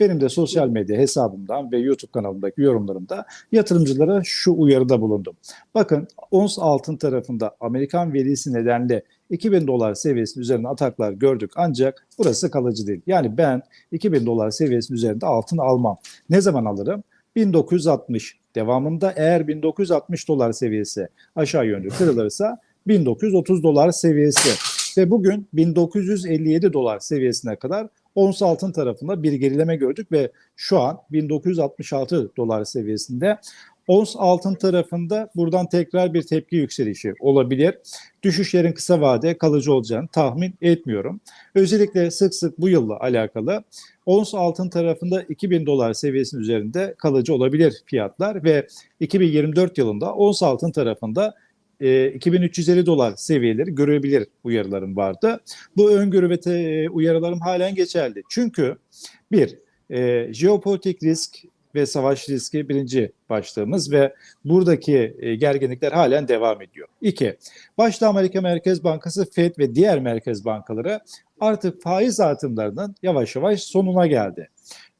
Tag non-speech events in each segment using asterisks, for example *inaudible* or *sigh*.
benim de sosyal medya hesabımdan ve YouTube kanalımdaki yorumlarımda yatırımcılara şu uyarıda bulundum. Bakın ons altın tarafında Amerikan verisi nedeniyle 2000 dolar seviyesinin üzerinde ataklar gördük ancak burası kalıcı değil. Yani ben 2000 dolar seviyesinin üzerinde altın almam. Ne zaman alırım? 1960 devamında eğer 1960 dolar seviyesi aşağı yönlü kırılırsa 1930 dolar seviyesi ve bugün 1957 dolar seviyesine kadar ons altın tarafında bir gerileme gördük ve şu an 1966 dolar seviyesinde ons altın tarafında buradan tekrar bir tepki yükselişi olabilir. Düşüşlerin kısa vade kalıcı olacağını tahmin etmiyorum. Özellikle sık sık bu yılla alakalı ons altın tarafında 2000 dolar seviyesinin üzerinde kalıcı olabilir fiyatlar ve 2024 yılında ons altın tarafında e, 2350 dolar seviyeleri görebilir uyarılarım vardı. Bu öngörü ve te, uyarılarım halen geçerli. Çünkü bir, e, jeopolitik risk ve savaş riski birinci başlığımız ve buradaki e, gerginlikler halen devam ediyor. İki, başta Amerika Merkez Bankası FED ve diğer merkez bankaları artık faiz artımlarının yavaş yavaş sonuna geldi.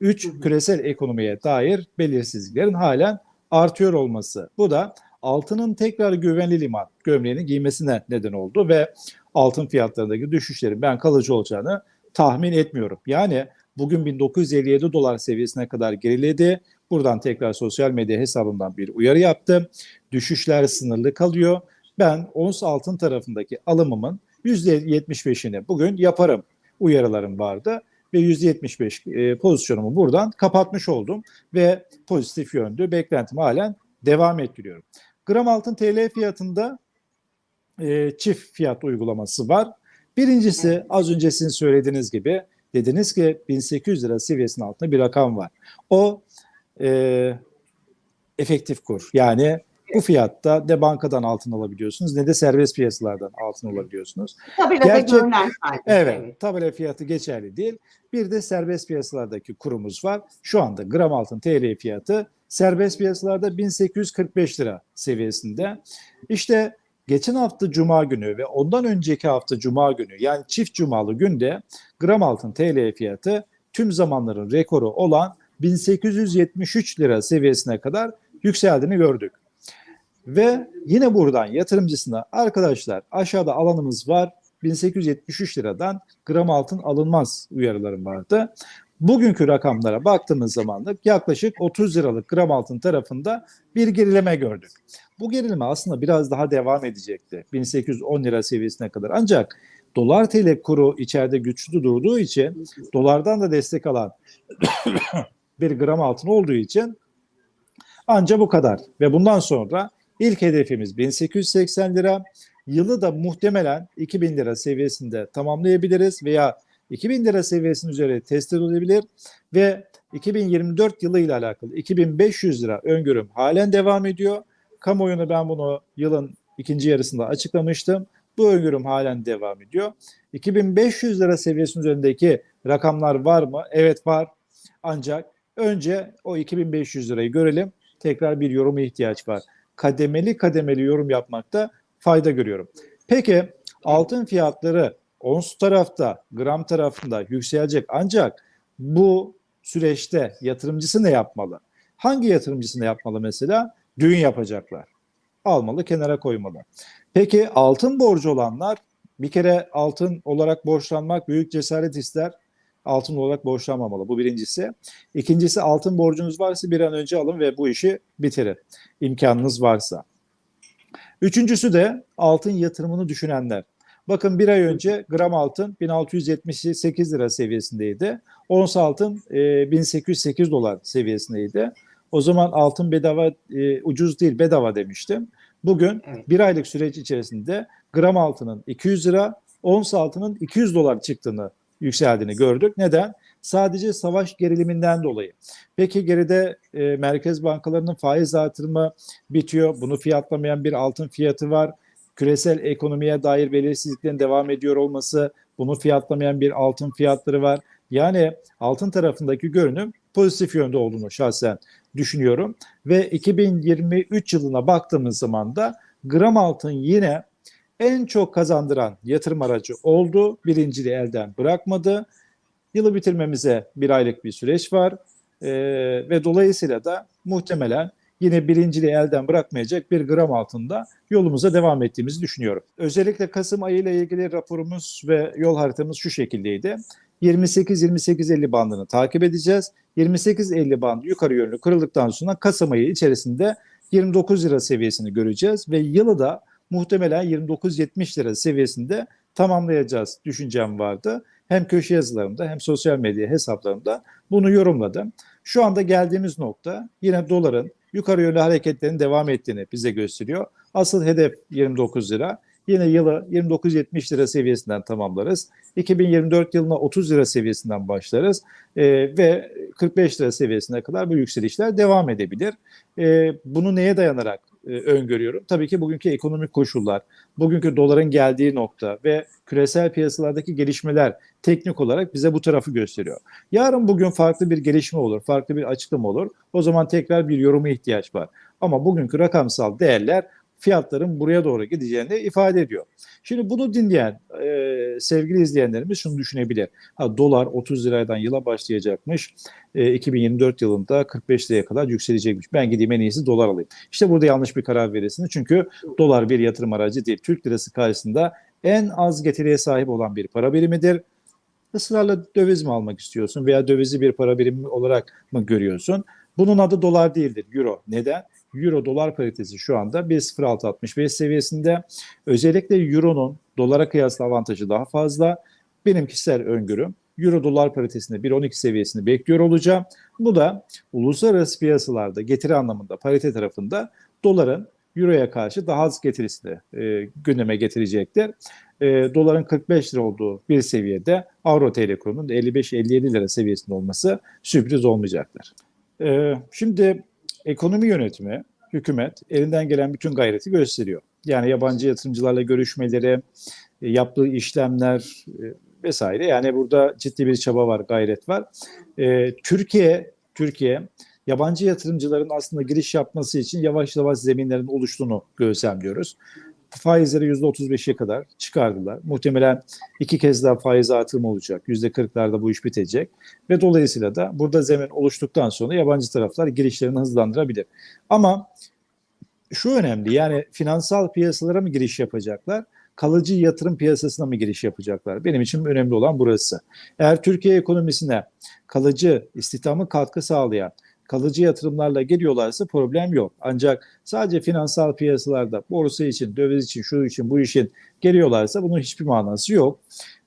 Üç, küresel ekonomiye dair belirsizliklerin halen artıyor olması. Bu da altının tekrar güvenli liman gömleğini giymesine neden oldu ve altın fiyatlarındaki düşüşlerin ben kalıcı olacağını tahmin etmiyorum. Yani bugün 1957 dolar seviyesine kadar geriledi. Buradan tekrar sosyal medya hesabımdan bir uyarı yaptım. Düşüşler sınırlı kalıyor. Ben ons altın tarafındaki alımımın %75'ini bugün yaparım uyarılarım vardı ve %75 e, pozisyonumu buradan kapatmış oldum ve pozitif yönlü beklentimi halen devam ettiriyorum. Gram altın TL fiyatında e, çift fiyat uygulaması var. Birincisi az önce sizin söylediğiniz gibi dediniz ki 1800 lira seviyesinin altında bir rakam var. O e, efektif kur yani bu fiyatta ne bankadan altın alabiliyorsunuz ne de serbest piyasalardan altın alabiliyorsunuz. Tabelada Gerçek- görünen sadece. Evet, tabela fiyatı geçerli değil. Bir de serbest piyasalardaki kurumuz var. Şu anda gram altın TL fiyatı serbest piyasalarda 1845 lira seviyesinde. İşte geçen hafta cuma günü ve ondan önceki hafta cuma günü yani çift cumalı günde gram altın TL fiyatı tüm zamanların rekoru olan 1873 lira seviyesine kadar yükseldiğini gördük. Ve yine buradan yatırımcısına arkadaşlar aşağıda alanımız var 1873 liradan gram altın alınmaz uyarılarım vardı. Bugünkü rakamlara baktığımız zaman da yaklaşık 30 liralık gram altın tarafında bir gerileme gördük. Bu gerileme aslında biraz daha devam edecekti. 1810 lira seviyesine kadar. Ancak dolar TL kuru içeride güçlü durduğu için dolardan da destek alan *coughs* bir gram altın olduğu için anca bu kadar. Ve bundan sonra ilk hedefimiz 1880 lira. Yılı da muhtemelen 2000 lira seviyesinde tamamlayabiliriz veya 2000 lira seviyesinin üzeri test edilebilir ve 2024 yılı ile alakalı 2500 lira öngörüm halen devam ediyor. Kamuoyuna ben bunu yılın ikinci yarısında açıklamıştım. Bu öngörüm halen devam ediyor. 2500 lira seviyesinin üzerindeki rakamlar var mı? Evet var. Ancak önce o 2500 lirayı görelim. Tekrar bir yoruma ihtiyaç var. Kademeli kademeli yorum yapmakta fayda görüyorum. Peki altın fiyatları ons tarafta, gram tarafında yükselecek ancak bu süreçte yatırımcısı ne yapmalı? Hangi yatırımcısı ne yapmalı mesela? Düğün yapacaklar. Almalı, kenara koymalı. Peki altın borcu olanlar bir kere altın olarak borçlanmak büyük cesaret ister. Altın olarak borçlanmamalı. Bu birincisi. İkincisi altın borcunuz varsa bir an önce alın ve bu işi bitirin. İmkanınız varsa. Üçüncüsü de altın yatırımını düşünenler. Bakın bir ay önce gram altın 1678 lira seviyesindeydi. Ons altın e, 1808 dolar seviyesindeydi. O zaman altın bedava e, ucuz değil bedava demiştim. Bugün bir aylık süreç içerisinde gram altının 200 lira, ons altının 200 dolar çıktığını yükseldiğini gördük. Neden? Sadece savaş geriliminden dolayı. Peki geride e, merkez bankalarının faiz artırımı bitiyor. Bunu fiyatlamayan bir altın fiyatı var. Küresel ekonomiye dair belirsizliklerin devam ediyor olması, bunu fiyatlamayan bir altın fiyatları var. Yani altın tarafındaki görünüm pozitif yönde olduğunu şahsen düşünüyorum. Ve 2023 yılına baktığımız zaman da gram altın yine en çok kazandıran yatırım aracı oldu. Birinciliği elden bırakmadı. Yılı bitirmemize bir aylık bir süreç var E, ve dolayısıyla da muhtemelen yine birinciliği elden bırakmayacak bir gram altında yolumuza devam ettiğimizi düşünüyorum. Özellikle Kasım ayı ile ilgili raporumuz ve yol haritamız şu şekildeydi. 28-28-50 bandını takip edeceğiz. 28-50 bandı yukarı yönlü kırıldıktan sonra Kasım ayı içerisinde 29 lira seviyesini göreceğiz ve yılı da muhtemelen 29-70 lira seviyesinde tamamlayacağız düşüncem vardı. Hem köşe yazılarımda hem sosyal medya hesaplarımda bunu yorumladım. Şu anda geldiğimiz nokta yine doların yukarı yönlü hareketlerin devam ettiğini bize gösteriyor. Asıl hedef 29 lira. Yine yılı 29-70 lira seviyesinden tamamlarız. 2024 yılına 30 lira seviyesinden başlarız ee, ve 45 lira seviyesine kadar bu yükselişler devam edebilir. Ee, bunu neye dayanarak e, öngörüyorum? Tabii ki bugünkü ekonomik koşullar, bugünkü doların geldiği nokta ve küresel piyasalardaki gelişmeler teknik olarak bize bu tarafı gösteriyor. Yarın bugün farklı bir gelişme olur, farklı bir açıklama olur. O zaman tekrar bir yoruma ihtiyaç var. Ama bugünkü rakamsal değerler fiyatların buraya doğru gideceğini ifade ediyor. Şimdi bunu dinleyen e, sevgili izleyenlerimiz şunu düşünebilir. Ha, dolar 30 liradan yıla başlayacakmış. E, 2024 yılında 45 liraya kadar yükselecekmiş. Ben gideyim en iyisi dolar alayım. İşte burada yanlış bir karar verirsiniz. Çünkü dolar bir yatırım aracı değil. Türk lirası karşısında en az getiriye sahip olan bir para birimidir. Israrla döviz mi almak istiyorsun veya dövizi bir para birimi olarak mı görüyorsun? Bunun adı dolar değildir, euro. Neden? Euro dolar paritesi şu anda 1.0665 seviyesinde. Özellikle euronun dolara kıyasla avantajı daha fazla. Benim kişisel öngörüm Euro dolar paritesinde 1.12 seviyesini bekliyor olacağım. Bu da uluslararası piyasalarda getiri anlamında parite tarafında doların Euro'ya karşı daha az getirisini e, gündeme getirecektir. E, doların 45 lira olduğu bir seviyede Avro TL kurunun 55-57 lira seviyesinde olması sürpriz olmayacaktır. E, şimdi ekonomi yönetimi, hükümet elinden gelen bütün gayreti gösteriyor. Yani yabancı yatırımcılarla görüşmeleri, e, yaptığı işlemler e, vesaire. Yani burada ciddi bir çaba var, gayret var. E, Türkiye, Türkiye yabancı yatırımcıların aslında giriş yapması için yavaş yavaş zeminlerin oluştuğunu gözlemliyoruz. Faizleri %35'e kadar çıkardılar. Muhtemelen iki kez daha faiz artırımı olacak. %40'larda bu iş bitecek. Ve dolayısıyla da burada zemin oluştuktan sonra yabancı taraflar girişlerini hızlandırabilir. Ama şu önemli yani finansal piyasalara mı giriş yapacaklar? Kalıcı yatırım piyasasına mı giriş yapacaklar? Benim için önemli olan burası. Eğer Türkiye ekonomisine kalıcı istihdamı katkı sağlayan kalıcı yatırımlarla geliyorlarsa problem yok. Ancak sadece finansal piyasalarda borsa için, döviz için, şu için, bu için geliyorlarsa bunun hiçbir manası yok.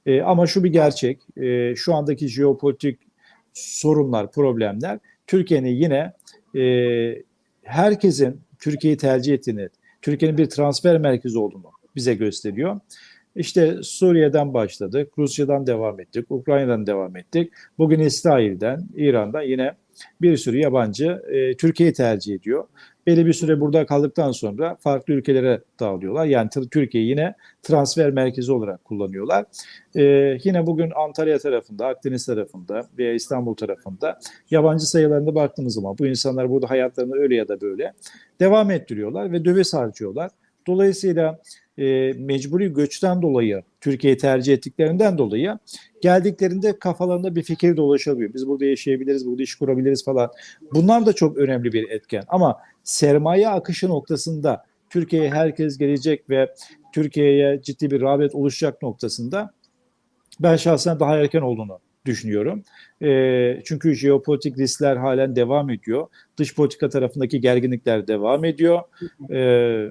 E, ama şu bir gerçek, e, şu andaki jeopolitik sorunlar, problemler Türkiye'nin yine e, herkesin Türkiye'yi tercih ettiğini, Türkiye'nin bir transfer merkezi olduğunu bize gösteriyor. İşte Suriye'den başladık, Rusya'dan devam ettik, Ukrayna'dan devam ettik. Bugün İsrail'den, İran'dan yine bir sürü yabancı e, Türkiye'yi tercih ediyor. Belli bir süre burada kaldıktan sonra farklı ülkelere dağılıyorlar. Yani Türkiye yine transfer merkezi olarak kullanıyorlar. E, yine bugün Antalya tarafında, Akdeniz tarafında veya İstanbul tarafında yabancı sayılarına baktığımız zaman bu insanlar burada hayatlarını öyle ya da böyle devam ettiriyorlar ve döviz harcıyorlar. Dolayısıyla e, mecburi göçten dolayı Türkiye'yi tercih ettiklerinden dolayı geldiklerinde kafalarında bir fikir dolaşabiliyor. Biz burada yaşayabiliriz, burada iş kurabiliriz falan. Bunlar da çok önemli bir etken. Ama sermaye akışı noktasında Türkiye'ye herkes gelecek ve Türkiye'ye ciddi bir rağbet oluşacak noktasında ben şahsen daha erken olduğunu düşünüyorum. E, çünkü jeopolitik riskler halen devam ediyor. Dış politika tarafındaki gerginlikler devam ediyor. E,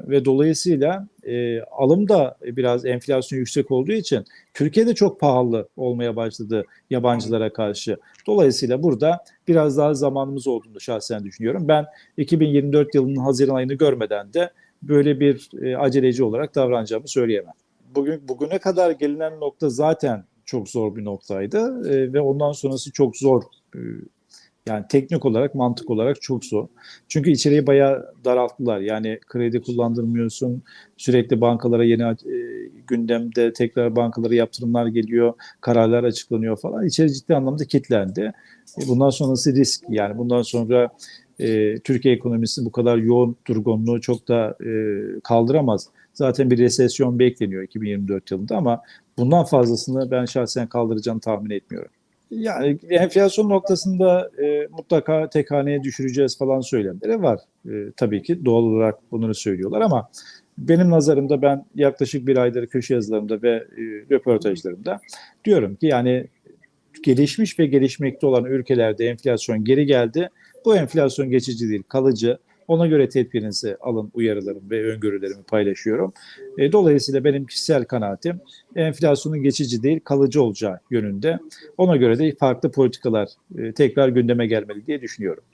ve dolayısıyla e, alım da biraz enflasyon yüksek olduğu için Türkiye'de çok pahalı olmaya başladı yabancılara karşı. Dolayısıyla burada biraz daha zamanımız olduğunu şahsen düşünüyorum. Ben 2024 yılının Haziran ayını görmeden de böyle bir e, aceleci olarak davranacağımı söyleyemem. Bugün bugüne kadar gelinen nokta zaten çok zor bir noktaydı e, ve ondan sonrası çok zor. E, yani teknik olarak, mantık olarak çok zor. Çünkü içeriği bayağı daralttılar. Yani kredi kullandırmıyorsun. Sürekli bankalara yeni e, gündemde tekrar bankalara yaptırımlar geliyor. Kararlar açıklanıyor falan. İçeri ciddi anlamda kilitlendi. E, bundan sonrası risk. Yani bundan sonra e, Türkiye ekonomisi bu kadar yoğun durgunluğu çok da e, kaldıramaz. Zaten bir resesyon bekleniyor 2024 yılında ama bundan fazlasını ben şahsen kaldıracağını tahmin etmiyorum. Yani enflasyon noktasında e, mutlaka tek haneye düşüreceğiz falan söylemleri var. E, tabii ki doğal olarak bunları söylüyorlar ama benim nazarımda ben yaklaşık bir aydır köşe yazılarımda ve e, röportajlarımda diyorum ki yani gelişmiş ve gelişmekte olan ülkelerde enflasyon geri geldi. Bu enflasyon geçici değil, kalıcı. Ona göre tedbirinizi alın uyarılarım ve öngörülerimi paylaşıyorum. E, dolayısıyla benim kişisel kanaatim enflasyonun geçici değil, kalıcı olacağı yönünde. Ona göre de farklı politikalar e, tekrar gündeme gelmeli diye düşünüyorum.